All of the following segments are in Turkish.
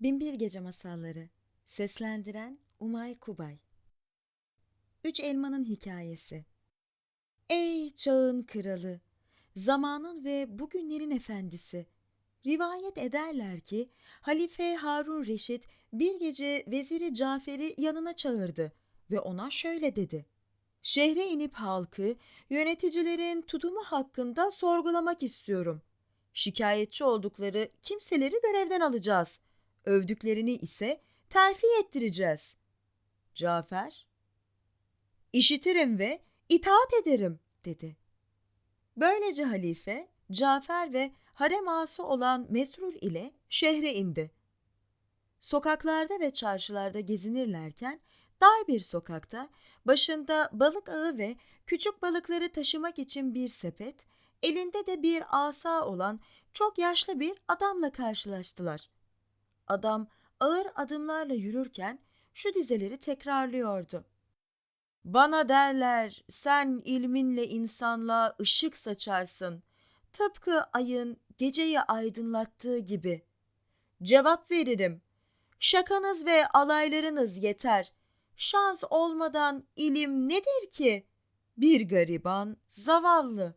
Binbir Gece Masalları Seslendiren Umay Kubay Üç Elmanın Hikayesi Ey çağın kralı, zamanın ve bugünlerin efendisi! Rivayet ederler ki Halife Harun Reşit bir gece veziri Cafer'i yanına çağırdı ve ona şöyle dedi. Şehre inip halkı, yöneticilerin tutumu hakkında sorgulamak istiyorum. Şikayetçi oldukları kimseleri görevden alacağız. Övdüklerini ise terfi ettireceğiz. Cafer, işitirim ve itaat ederim dedi. Böylece halife, Cafer ve harem ağası olan Mesrur ile şehre indi. Sokaklarda ve çarşılarda gezinirlerken dar bir sokakta başında balık ağı ve küçük balıkları taşımak için bir sepet, elinde de bir asa olan çok yaşlı bir adamla karşılaştılar. Adam ağır adımlarla yürürken şu dizeleri tekrarlıyordu. Bana derler sen ilminle insanlığa ışık saçarsın. Tıpkı ayın geceyi aydınlattığı gibi. Cevap veririm. Şakanız ve alaylarınız yeter. Şans olmadan ilim nedir ki? Bir gariban, zavallı.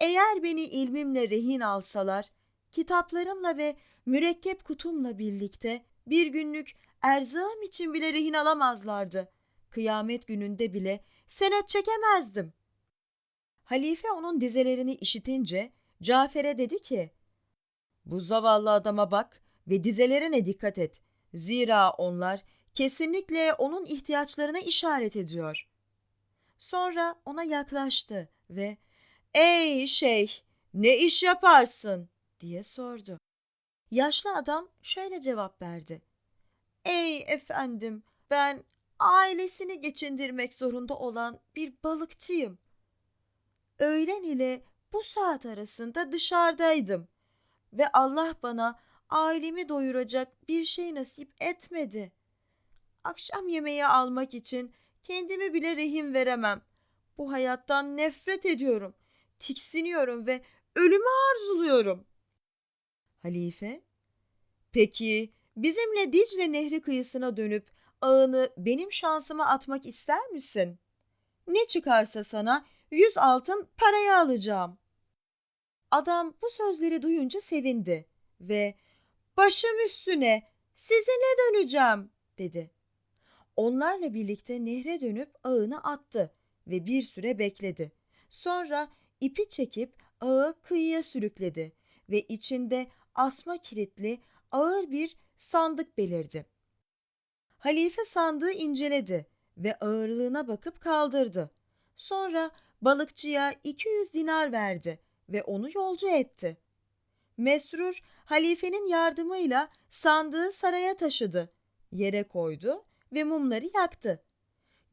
Eğer beni ilmimle rehin alsalar, kitaplarımla ve mürekkep kutumla birlikte bir günlük erzağım için bile rehin alamazlardı. Kıyamet gününde bile senet çekemezdim. Halife onun dizelerini işitince Cafer'e dedi ki, Bu zavallı adama bak ve dizelerine dikkat et. Zira onlar kesinlikle onun ihtiyaçlarına işaret ediyor. Sonra ona yaklaştı ve ''Ey şeyh, ne iş yaparsın?'' Diye sordu. Yaşlı adam şöyle cevap verdi. ''Ey efendim, ben ailesini geçindirmek zorunda olan bir balıkçıyım. Öğlen ile bu saat arasında dışarıdaydım ve Allah bana ailemi doyuracak bir şey nasip etmedi. Akşam yemeği almak için kendimi bile rehin veremem. Bu hayattan nefret ediyorum, tiksiniyorum ve ölümü arzuluyorum. Halife, peki bizimle Dicle Nehri kıyısına dönüp ağını benim şansıma atmak ister misin? Ne çıkarsa sana yüz altın paraya alacağım. Adam bu sözleri duyunca sevindi ve başım üstüne sizinle döneceğim dedi. Onlarla birlikte nehre dönüp ağını attı ve bir süre bekledi. Sonra ipi çekip ağı kıyıya sürükledi ve içinde asma kilitli ağır bir sandık belirdi. Halife sandığı inceledi ve ağırlığına bakıp kaldırdı. Sonra balıkçıya 200 dinar verdi ve onu yolcu etti. Mesrur halifenin yardımıyla sandığı saraya taşıdı, yere koydu ve mumları yaktı.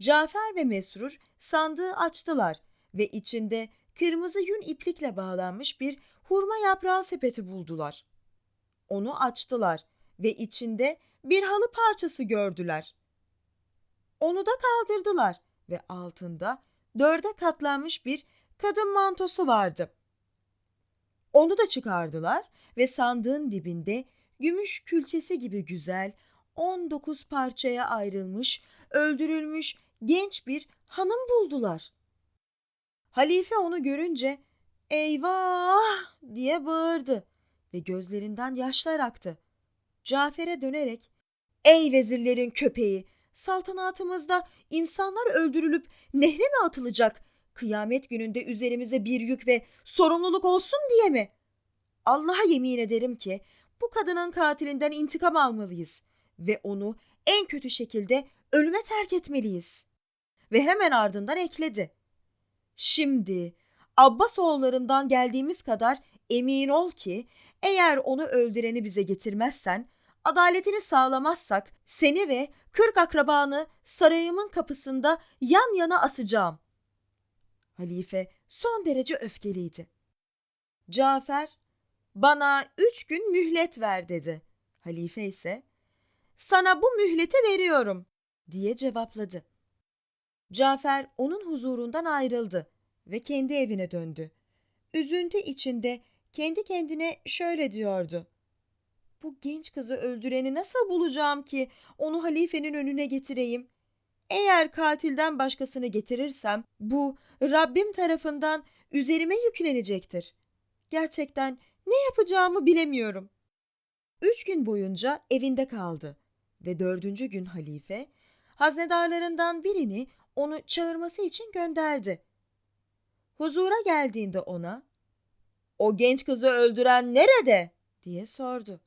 Cafer ve Mesrur sandığı açtılar ve içinde kırmızı yün iplikle bağlanmış bir hurma yaprağı sepeti buldular. Onu açtılar ve içinde bir halı parçası gördüler. Onu da kaldırdılar ve altında dörde katlanmış bir kadın mantosu vardı. Onu da çıkardılar ve sandığın dibinde gümüş külçesi gibi güzel 19 parçaya ayrılmış, öldürülmüş genç bir hanım buldular. Halife onu görünce eyvah diye bağırdı ve gözlerinden yaşlar aktı. Cafer'e dönerek ey vezirlerin köpeği saltanatımızda insanlar öldürülüp nehre mi atılacak? Kıyamet gününde üzerimize bir yük ve sorumluluk olsun diye mi? Allah'a yemin ederim ki bu kadının katilinden intikam almalıyız ve onu en kötü şekilde ölüme terk etmeliyiz. Ve hemen ardından ekledi. Şimdi Abbas oğullarından geldiğimiz kadar emin ol ki eğer onu öldüreni bize getirmezsen, adaletini sağlamazsak seni ve kırk akrabanı sarayımın kapısında yan yana asacağım. Halife son derece öfkeliydi. Cafer, bana üç gün mühlet ver dedi. Halife ise, sana bu mühleti veriyorum diye cevapladı. Cafer onun huzurundan ayrıldı ve kendi evine döndü. Üzüntü içinde kendi kendine şöyle diyordu. Bu genç kızı öldüreni nasıl bulacağım ki onu halifenin önüne getireyim? Eğer katilden başkasını getirirsem bu Rabbim tarafından üzerime yüklenecektir. Gerçekten ne yapacağımı bilemiyorum. Üç gün boyunca evinde kaldı ve dördüncü gün halife haznedarlarından birini onu çağırması için gönderdi. Huzura geldiğinde ona o genç kızı öldüren nerede? diye sordu.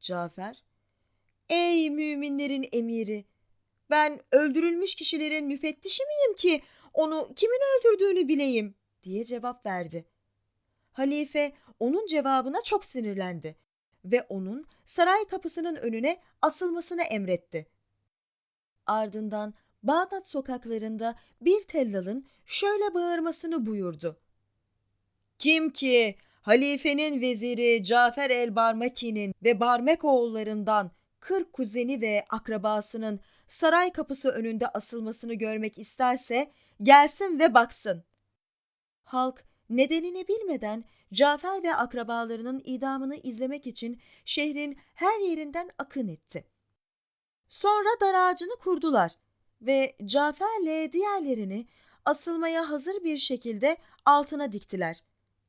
Cafer, ey müminlerin emiri, ben öldürülmüş kişilerin müfettişi miyim ki onu kimin öldürdüğünü bileyim diye cevap verdi. Halife onun cevabına çok sinirlendi ve onun saray kapısının önüne asılmasını emretti. Ardından Bağdat sokaklarında bir tellalın şöyle bağırmasını buyurdu. Kim ki halifenin veziri Cafer el Barmaki'nin ve Barmek oğullarından kırk kuzeni ve akrabasının saray kapısı önünde asılmasını görmek isterse gelsin ve baksın. Halk nedenini bilmeden Cafer ve akrabalarının idamını izlemek için şehrin her yerinden akın etti. Sonra dar ağacını kurdular ve Cafer'le diğerlerini asılmaya hazır bir şekilde altına diktiler.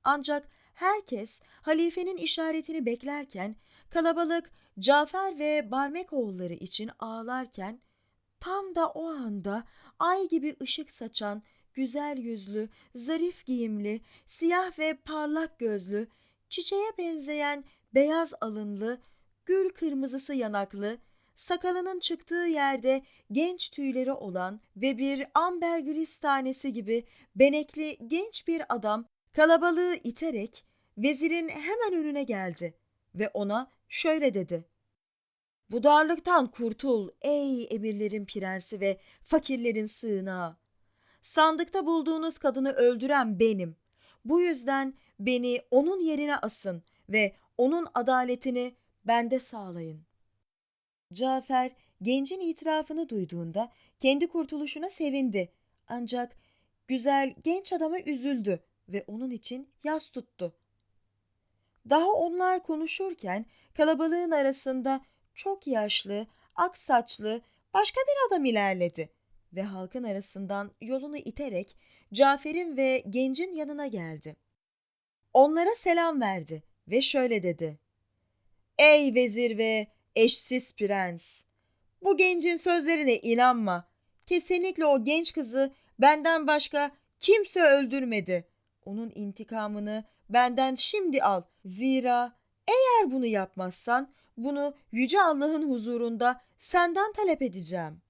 Ancak herkes halifenin işaretini beklerken kalabalık Cafer ve Barmek oğulları için ağlarken tam da o anda ay gibi ışık saçan güzel yüzlü, zarif giyimli, siyah ve parlak gözlü, çiçeğe benzeyen beyaz alınlı, gül kırmızısı yanaklı, sakalının çıktığı yerde genç tüyleri olan ve bir amber gris tanesi gibi benekli genç bir adam kalabalığı iterek vezirin hemen önüne geldi ve ona şöyle dedi. Bu darlıktan kurtul ey emirlerin prensi ve fakirlerin sığınağı. Sandıkta bulduğunuz kadını öldüren benim. Bu yüzden beni onun yerine asın ve onun adaletini bende sağlayın. Cafer gencin itirafını duyduğunda kendi kurtuluşuna sevindi. Ancak güzel genç adama üzüldü ve onun için yas tuttu. Daha onlar konuşurken kalabalığın arasında çok yaşlı, ak saçlı başka bir adam ilerledi ve halkın arasından yolunu iterek Cafer'in ve gencin yanına geldi. Onlara selam verdi ve şöyle dedi. Ey vezir ve eşsiz prens! Bu gencin sözlerine inanma. Kesinlikle o genç kızı benden başka kimse öldürmedi. Onun intikamını benden şimdi al. Zira eğer bunu yapmazsan bunu yüce Allah'ın huzurunda senden talep edeceğim.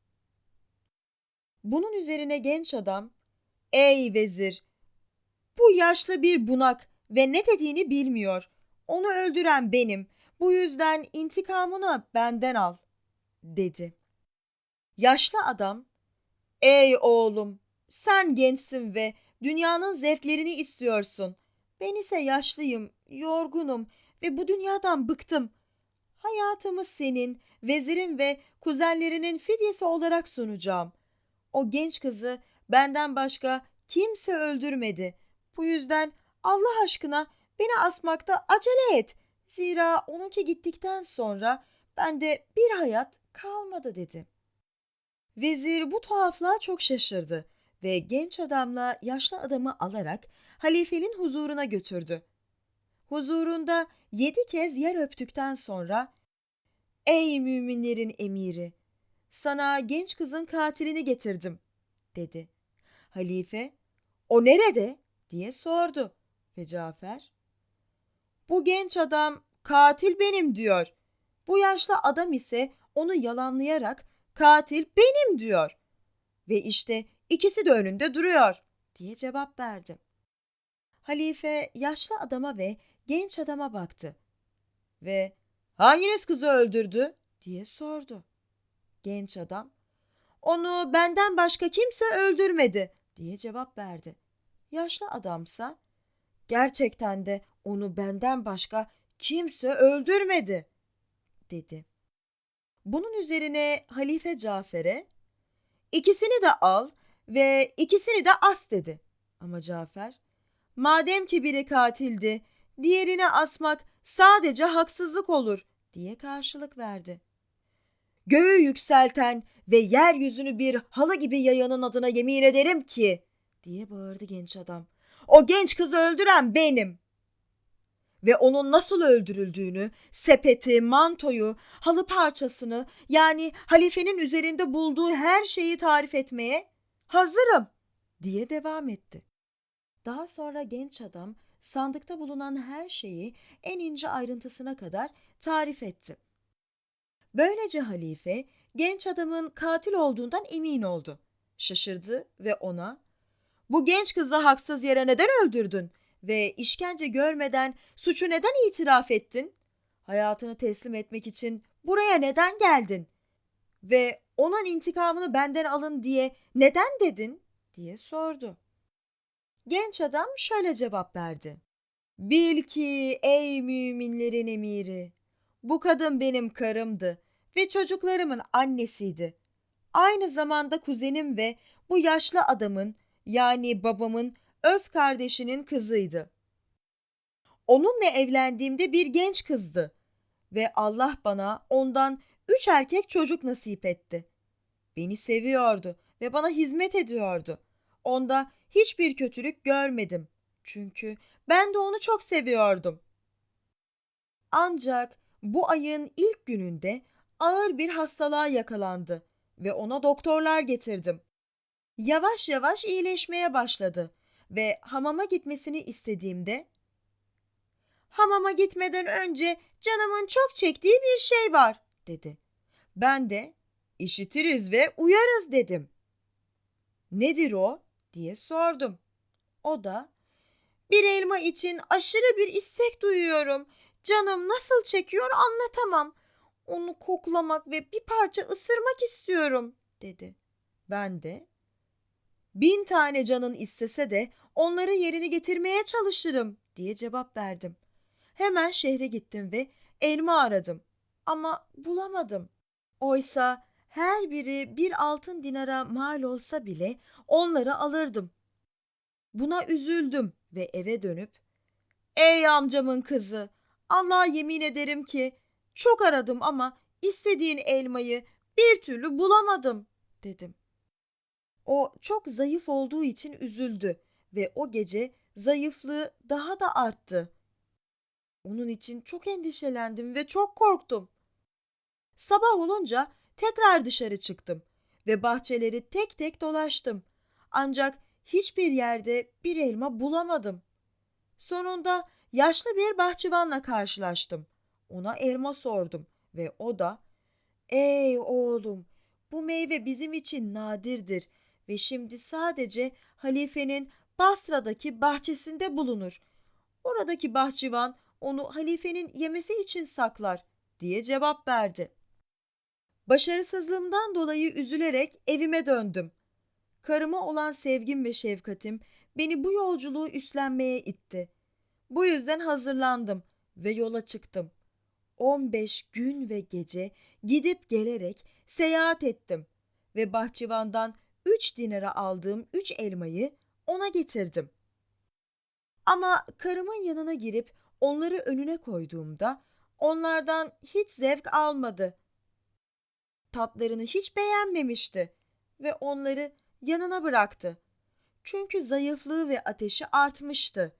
Bunun üzerine genç adam, ey vezir, bu yaşlı bir bunak ve ne dediğini bilmiyor. Onu öldüren benim. Bu yüzden intikamını benden al, dedi. Yaşlı adam, ey oğlum, sen gençsin ve dünyanın zevklerini istiyorsun. Ben ise yaşlıyım, yorgunum ve bu dünyadan bıktım. Hayatımı senin, vezirin ve kuzenlerinin fidyesi olarak sunacağım. O genç kızı benden başka kimse öldürmedi. Bu yüzden Allah aşkına beni asmakta acele et. Zira onunki gittikten sonra bende bir hayat kalmadı dedi. Vezir bu tuhaflığa çok şaşırdı ve genç adamla yaşlı adamı alarak halifenin huzuruna götürdü. Huzurunda yedi kez yer öptükten sonra ''Ey müminlerin emiri, sana genç kızın katilini getirdim.'' dedi. Halife ''O nerede?'' diye sordu ve Cafer ''Bu genç adam katil benim diyor. Bu yaşlı adam ise onu yalanlayarak katil benim diyor. Ve işte ikisi de önünde duruyor.'' diye cevap verdi. Halife yaşlı adama ve genç adama baktı ve hanginiz kızı öldürdü diye sordu. Genç adam onu benden başka kimse öldürmedi diye cevap verdi. Yaşlı adamsa gerçekten de onu benden başka kimse öldürmedi dedi. Bunun üzerine Halife Cafer'e ikisini de al ve ikisini de as dedi. Ama Cafer madem ki biri katildi diğerini asmak sadece haksızlık olur diye karşılık verdi. Göğü yükselten ve yeryüzünü bir halı gibi yayanın adına yemin ederim ki diye bağırdı genç adam. O genç kızı öldüren benim. Ve onun nasıl öldürüldüğünü, sepeti, mantoyu, halı parçasını yani halifenin üzerinde bulduğu her şeyi tarif etmeye hazırım diye devam etti. Daha sonra genç adam sandıkta bulunan her şeyi en ince ayrıntısına kadar tarif etti. Böylece halife genç adamın katil olduğundan emin oldu. Şaşırdı ve ona "Bu genç kızı haksız yere neden öldürdün ve işkence görmeden suçu neden itiraf ettin? Hayatını teslim etmek için buraya neden geldin? Ve onun intikamını benden alın diye neden dedin?" diye sordu. Genç adam şöyle cevap verdi. Bil ki ey müminlerin emiri, bu kadın benim karımdı ve çocuklarımın annesiydi. Aynı zamanda kuzenim ve bu yaşlı adamın yani babamın öz kardeşinin kızıydı. Onunla evlendiğimde bir genç kızdı ve Allah bana ondan üç erkek çocuk nasip etti. Beni seviyordu ve bana hizmet ediyordu. Onda hiçbir kötülük görmedim. Çünkü ben de onu çok seviyordum. Ancak bu ayın ilk gününde ağır bir hastalığa yakalandı ve ona doktorlar getirdim. Yavaş yavaş iyileşmeye başladı ve hamama gitmesini istediğimde Hamama gitmeden önce canımın çok çektiği bir şey var dedi. Ben de işitiriz ve uyarız dedim. Nedir o diye sordum. O da bir elma için aşırı bir istek duyuyorum. Canım nasıl çekiyor anlatamam. Onu koklamak ve bir parça ısırmak istiyorum dedi. Ben de bin tane canın istese de onları yerini getirmeye çalışırım diye cevap verdim. Hemen şehre gittim ve elma aradım ama bulamadım. Oysa her biri bir altın dinara mal olsa bile onları alırdım. Buna üzüldüm ve eve dönüp Ey amcamın kızı Allah'a yemin ederim ki çok aradım ama istediğin elmayı bir türlü bulamadım dedim. O çok zayıf olduğu için üzüldü ve o gece zayıflığı daha da arttı. Onun için çok endişelendim ve çok korktum. Sabah olunca tekrar dışarı çıktım ve bahçeleri tek tek dolaştım. Ancak hiçbir yerde bir elma bulamadım. Sonunda yaşlı bir bahçıvanla karşılaştım. Ona elma sordum ve o da "Ey oğlum, bu meyve bizim için nadirdir ve şimdi sadece halifenin Basra'daki bahçesinde bulunur. Oradaki bahçıvan onu halifenin yemesi için saklar." diye cevap verdi. Başarısızlığımdan dolayı üzülerek evime döndüm. Karıma olan sevgim ve şefkatim beni bu yolculuğu üstlenmeye itti. Bu yüzden hazırlandım ve yola çıktım. 15 gün ve gece gidip gelerek seyahat ettim ve bahçıvandan 3 dinara aldığım 3 elmayı ona getirdim. Ama karımın yanına girip onları önüne koyduğumda onlardan hiç zevk almadı. Tatlarını hiç beğenmemişti ve onları yanına bıraktı. Çünkü zayıflığı ve ateşi artmıştı.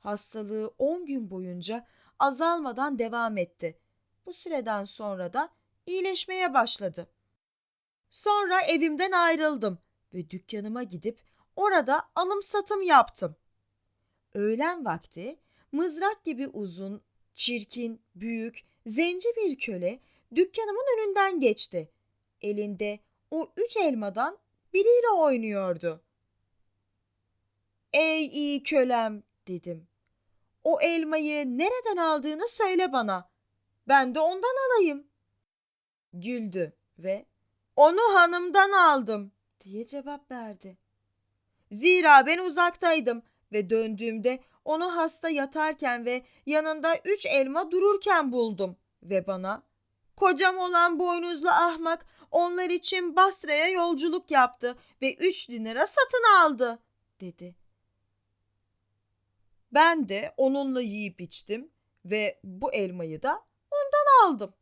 Hastalığı 10 gün boyunca azalmadan devam etti. Bu süreden sonra da iyileşmeye başladı. Sonra evimden ayrıldım ve dükkanıma gidip orada alım satım yaptım. Öğlen vakti mızrak gibi uzun, çirkin, büyük, zenci bir köle dükkanımın önünden geçti. Elinde o üç elmadan biriyle oynuyordu. Ey iyi kölem dedim. O elmayı nereden aldığını söyle bana. Ben de ondan alayım. Güldü ve onu hanımdan aldım diye cevap verdi. Zira ben uzaktaydım ve döndüğümde onu hasta yatarken ve yanında üç elma dururken buldum ve bana kocam olan boynuzlu ahmak onlar için Basra'ya yolculuk yaptı ve üç dinara satın aldı dedi. Ben de onunla yiyip içtim ve bu elmayı da ondan aldım.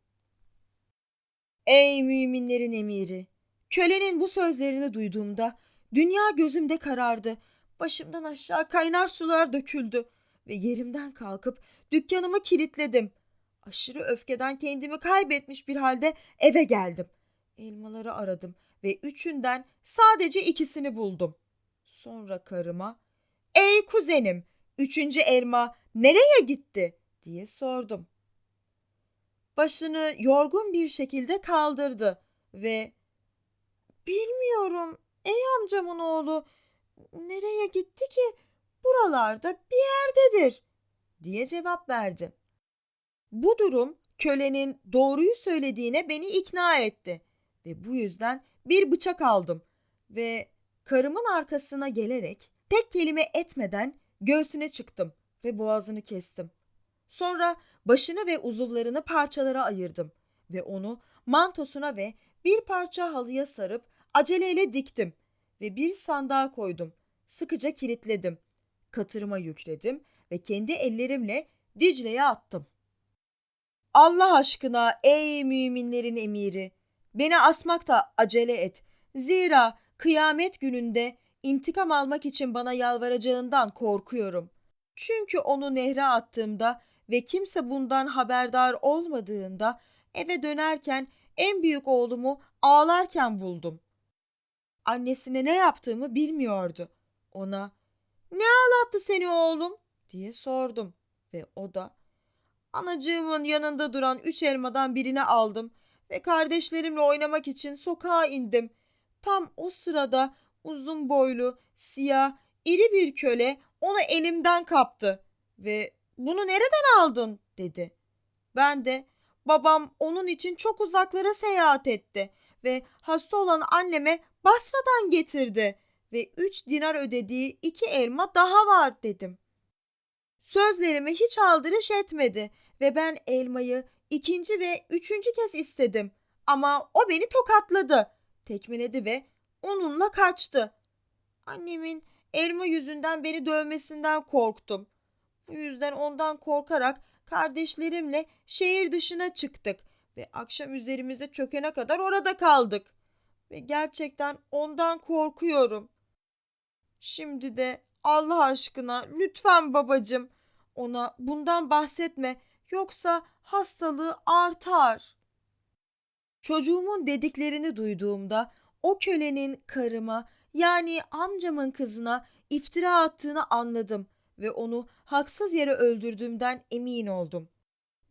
Ey müminlerin emiri! Kölenin bu sözlerini duyduğumda dünya gözümde karardı. Başımdan aşağı kaynar sular döküldü ve yerimden kalkıp dükkanımı kilitledim. Aşırı öfkeden kendimi kaybetmiş bir halde eve geldim. Elmaları aradım ve üçünden sadece ikisini buldum. Sonra karıma, ''Ey kuzenim, üçüncü elma nereye gitti?'' diye sordum. Başını yorgun bir şekilde kaldırdı ve ''Bilmiyorum ey amcamın oğlu, nereye gitti ki? Buralarda bir yerdedir.'' diye cevap verdi. Bu durum kölenin doğruyu söylediğine beni ikna etti ve bu yüzden bir bıçak aldım ve karımın arkasına gelerek tek kelime etmeden göğsüne çıktım ve boğazını kestim. Sonra başını ve uzuvlarını parçalara ayırdım ve onu mantosuna ve bir parça halıya sarıp aceleyle diktim ve bir sandığa koydum. Sıkıca kilitledim. Katırıma yükledim ve kendi ellerimle Dicle'ye attım. Allah aşkına ey müminlerin emiri, beni asmakta acele et. Zira kıyamet gününde intikam almak için bana yalvaracağından korkuyorum. Çünkü onu nehre attığımda ve kimse bundan haberdar olmadığında eve dönerken en büyük oğlumu ağlarken buldum. Annesine ne yaptığımı bilmiyordu. Ona ne ağlattı seni oğlum diye sordum ve o da Anacığımın yanında duran üç elmadan birini aldım ve kardeşlerimle oynamak için sokağa indim. Tam o sırada uzun boylu, siyah, iri bir köle onu elimden kaptı ve bunu nereden aldın dedi. Ben de babam onun için çok uzaklara seyahat etti ve hasta olan anneme Basra'dan getirdi ve üç dinar ödediği iki elma daha var dedim. Sözlerimi hiç aldırış etmedi ve ben elmayı ikinci ve üçüncü kez istedim. Ama o beni tokatladı, tekmeledi ve onunla kaçtı. Annemin elma yüzünden beni dövmesinden korktum. Bu yüzden ondan korkarak kardeşlerimle şehir dışına çıktık ve akşam üzerimize çökene kadar orada kaldık. Ve gerçekten ondan korkuyorum. Şimdi de Allah aşkına lütfen babacım ona bundan bahsetme yoksa hastalığı artar. Çocuğumun dediklerini duyduğumda o kölenin karıma yani amcamın kızına iftira attığını anladım ve onu haksız yere öldürdüğümden emin oldum.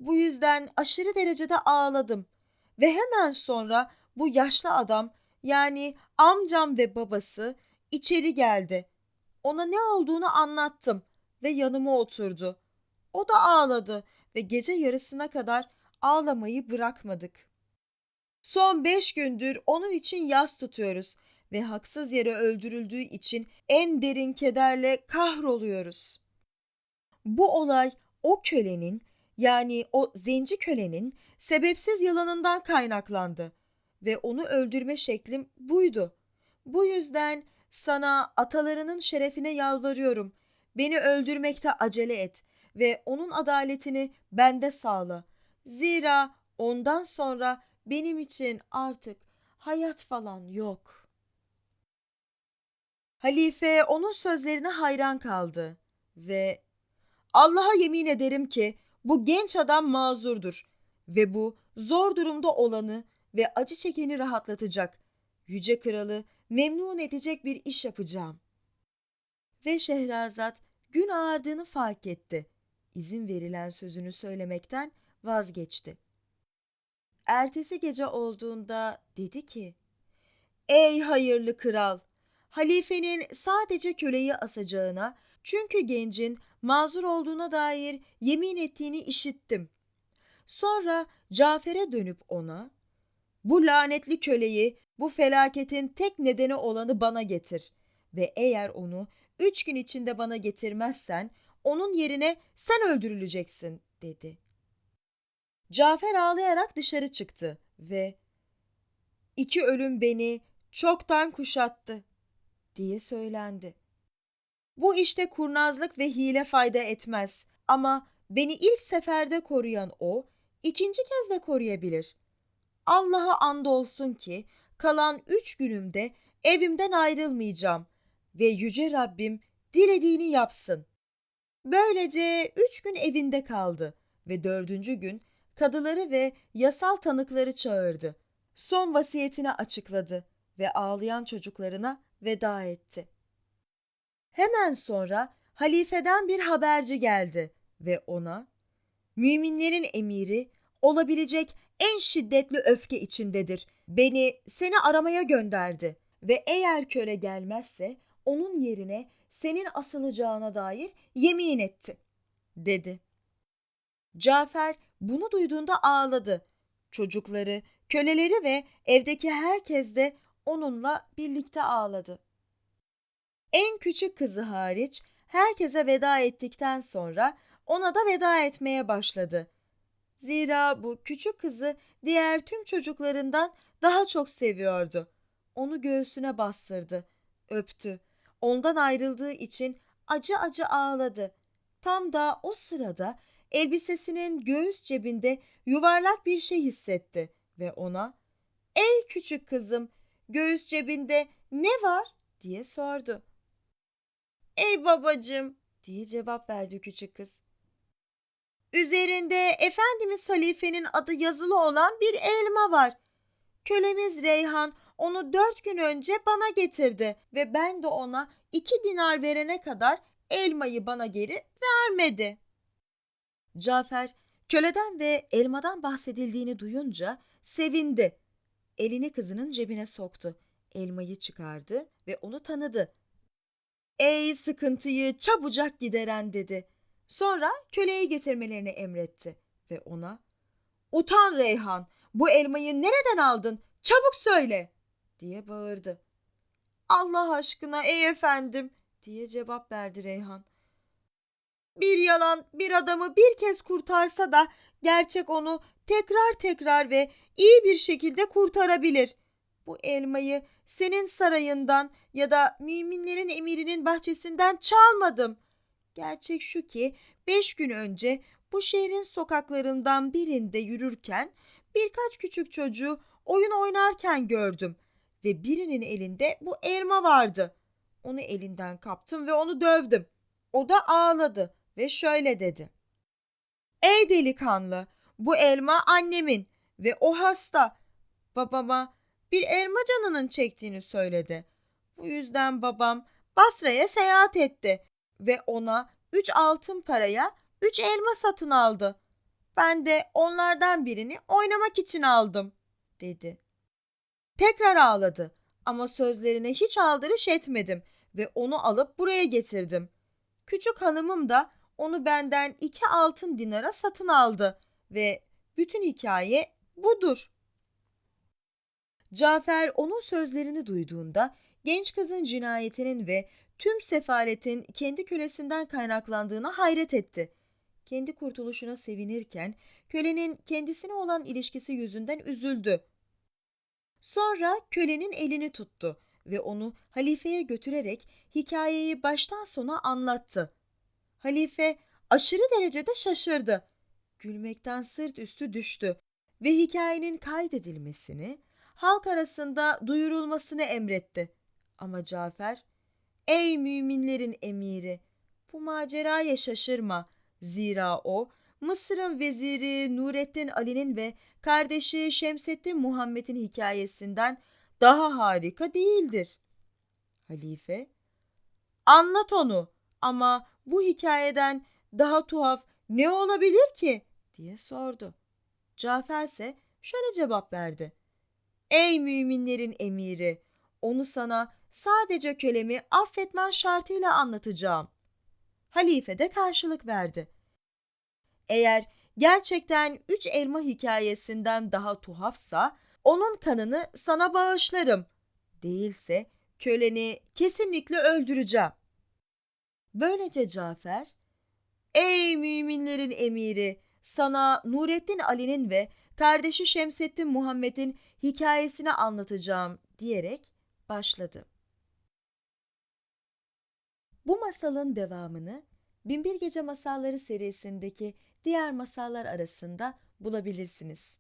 Bu yüzden aşırı derecede ağladım ve hemen sonra bu yaşlı adam yani amcam ve babası içeri geldi. Ona ne olduğunu anlattım ve yanıma oturdu. O da ağladı ve gece yarısına kadar ağlamayı bırakmadık. Son beş gündür onun için yas tutuyoruz ve haksız yere öldürüldüğü için en derin kederle kahroluyoruz. Bu olay o kölenin yani o zenci kölenin sebepsiz yalanından kaynaklandı ve onu öldürme şeklim buydu. Bu yüzden sana atalarının şerefine yalvarıyorum. Beni öldürmekte acele et ve onun adaletini bende sağla. Zira ondan sonra benim için artık hayat falan yok. Halife onun sözlerine hayran kaldı ve Allah'a yemin ederim ki bu genç adam mazurdur ve bu zor durumda olanı ve acı çekeni rahatlatacak. Yüce kralı memnun edecek bir iş yapacağım. Ve Şehrazat gün ağardığını fark etti. İzin verilen sözünü söylemekten vazgeçti. Ertesi gece olduğunda dedi ki, Ey hayırlı kral! Halifenin sadece köleyi asacağına, çünkü gencin mazur olduğuna dair yemin ettiğini işittim. Sonra Cafer'e dönüp ona, bu lanetli köleyi, bu felaketin tek nedeni olanı bana getir ve eğer onu üç gün içinde bana getirmezsen onun yerine sen öldürüleceksin dedi. Cafer ağlayarak dışarı çıktı ve iki ölüm beni çoktan kuşattı diye söylendi. Bu işte kurnazlık ve hile fayda etmez ama beni ilk seferde koruyan o, ikinci kez de koruyabilir. Allah'a andolsun ki kalan üç günümde evimden ayrılmayacağım ve Yüce Rabbim dilediğini yapsın. Böylece üç gün evinde kaldı ve dördüncü gün kadıları ve yasal tanıkları çağırdı. Son vasiyetini açıkladı ve ağlayan çocuklarına veda etti. Hemen sonra halifeden bir haberci geldi ve ona müminlerin emiri olabilecek en şiddetli öfke içindedir. Beni seni aramaya gönderdi ve eğer köle gelmezse onun yerine senin asılacağına dair yemin etti, dedi. Cafer bunu duyduğunda ağladı. Çocukları, köleleri ve evdeki herkes de onunla birlikte ağladı. En küçük kızı hariç herkese veda ettikten sonra ona da veda etmeye başladı. Zira bu küçük kızı diğer tüm çocuklarından daha çok seviyordu. Onu göğsüne bastırdı, öptü. Ondan ayrıldığı için acı acı ağladı. Tam da o sırada elbisesinin göğüs cebinde yuvarlak bir şey hissetti ve ona "Ey küçük kızım, göğüs cebinde ne var?" diye sordu. "Ey babacığım," diye cevap verdi küçük kız. Üzerinde Efendimiz halifenin adı yazılı olan bir elma var. Kölemiz Reyhan onu dört gün önce bana getirdi ve ben de ona iki dinar verene kadar elmayı bana geri vermedi. Cafer köleden ve elmadan bahsedildiğini duyunca sevindi. Elini kızının cebine soktu. Elmayı çıkardı ve onu tanıdı. Ey sıkıntıyı çabucak gideren dedi. Sonra köleyi getirmelerini emretti ve ona Utan Reyhan bu elmayı nereden aldın çabuk söyle diye bağırdı. Allah aşkına ey efendim diye cevap verdi Reyhan. Bir yalan bir adamı bir kez kurtarsa da gerçek onu tekrar tekrar ve iyi bir şekilde kurtarabilir. Bu elmayı senin sarayından ya da müminlerin emirinin bahçesinden çalmadım. Gerçek şu ki beş gün önce bu şehrin sokaklarından birinde yürürken birkaç küçük çocuğu oyun oynarken gördüm ve birinin elinde bu elma vardı. Onu elinden kaptım ve onu dövdüm. O da ağladı ve şöyle dedi. Ey delikanlı, bu elma annemin ve o hasta. Babama bir elma canının çektiğini söyledi. Bu yüzden babam Basra'ya seyahat etti ve ona üç altın paraya üç elma satın aldı. Ben de onlardan birini oynamak için aldım, dedi. Tekrar ağladı ama sözlerine hiç aldırış etmedim ve onu alıp buraya getirdim. Küçük hanımım da onu benden iki altın dinara satın aldı ve bütün hikaye budur. Cafer onun sözlerini duyduğunda genç kızın cinayetinin ve tüm sefaletin kendi kölesinden kaynaklandığına hayret etti. Kendi kurtuluşuna sevinirken kölenin kendisine olan ilişkisi yüzünden üzüldü. Sonra kölenin elini tuttu ve onu halifeye götürerek hikayeyi baştan sona anlattı. Halife aşırı derecede şaşırdı. Gülmekten sırt üstü düştü ve hikayenin kaydedilmesini, halk arasında duyurulmasını emretti. Ama Cafer, ''Ey müminlerin emiri, bu maceraya şaşırma. Zira o, Mısır'ın veziri Nurettin Ali'nin ve kardeşi Şemseddin Muhammed'in hikayesinden daha harika değildir.'' Halife, ''Anlat onu ama bu hikayeden daha tuhaf ne olabilir ki?'' diye sordu. Cafer ise şöyle cevap verdi. Ey müminlerin emiri! Onu sana sadece kölemi affetmen şartıyla anlatacağım. Halife de karşılık verdi. Eğer gerçekten üç elma hikayesinden daha tuhafsa onun kanını sana bağışlarım. Değilse köleni kesinlikle öldüreceğim. Böylece Cafer, Ey müminlerin emiri! Sana Nurettin Ali'nin ve kardeşi Şemseddin Muhammed'in hikayesini anlatacağım diyerek başladı. Bu masalın devamını Binbir Gece Masalları serisindeki diğer masallar arasında bulabilirsiniz.